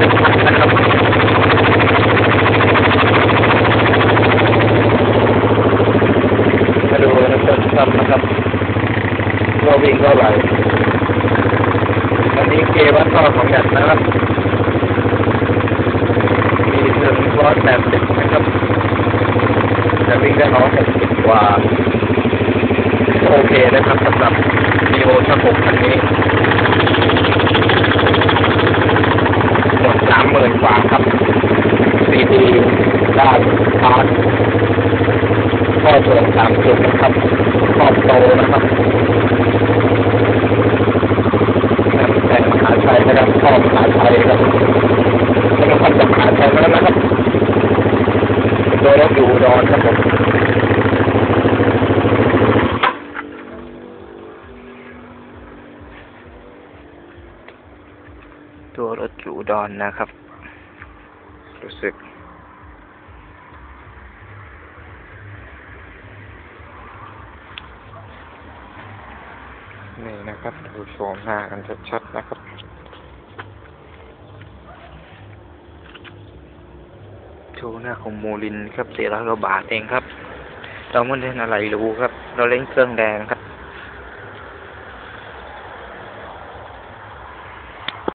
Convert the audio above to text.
มานะครันะครับเวิ่งเท่ไหร่อันนี้เกวัดข้อของแดดนะครับ มีหนึ่งร้อยแปดสิจะวิ่งได้ร้อยว่า โอเคนะครับสำหรับมีโอสักหกคันนี้ ดีด้านพาร์ทข้อส่วนสามจุดนะครับขอบโตนะครับแต่มหาชัยนะครับข้อมหาชัยครับแล้วก็ขับจากมหาชัยมาแล้วนะครับโดยรถอยู่ดอนครับผมตัวรถอยู่ดอนนะครับ รู้สึก นี่นะครับดูโฉมหน้ากันชัดๆนะครับ โชว์หน้าของโมลินครับเสี่ร้อยกว่าบาทเองครับ เราไม่เล่นอะไรรู้ครับ เราเล่นเครื่องแดงครับ